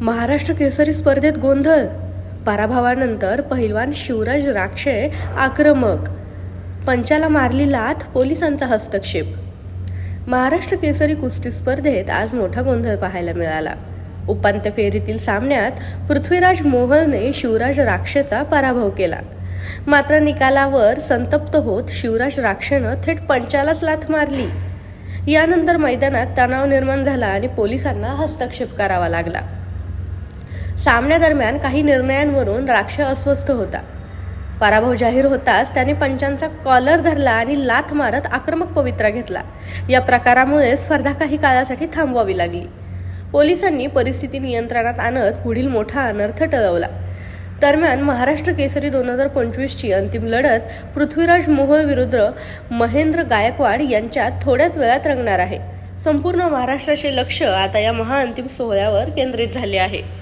महाराष्ट्र केसरी स्पर्धेत गोंधळ. पराभवानंतर पहिलवान शिवराज राक्षे आक्रमक. पंचाला मारली लाथ पोलिसांचा हस्तक्षेप. महाराष्ट्र केसरी कुस्ती स्पर्धेत आज मोठा गोंधळ पाहायला मिळाला. उपांत्य फेरीतील सामन्यात पृथ्वीराज मोहलने शिवराज राक्षेचा पराभव केला. मात्र निकालावर संतप्त होत शिवराज राक्षेनं थेट पंचालाच लाथ मारली. यानंतर मैदानात तणाव निर्माण झाला आणि पोलिसांना हस्तक्षेप करावा लागला. सामन्यादरम्यान काही निर्णयांवरून राक्ष अस्वस्थ होता. पराभव जाहीर होताच त्याने पंचांचा कॉलर धरला आणि लाथ मारत आक्रमक पवित्रा घेतला. या प्रकारामुळे स्पर्धा काही काळासाठी थांबवावी लागली. पोलिसांनी परिस्थिती नियंत्रणात आणत पुढील मोठा अनर्थ टळवला. दरम्यान महाराष्ट्र केसरी दोन हजार पंचवीसची अंतिम लढत पृथ्वीराज मोहोळ विरुद्ध महेंद्र गायकवाड यांच्यात थोड्याच वेळात रंगणार आहे. संपूर्ण महाराष्ट्राचे लक्ष आता या महाअंतिम सोहळ्यावर केंद्रित झाले आहे.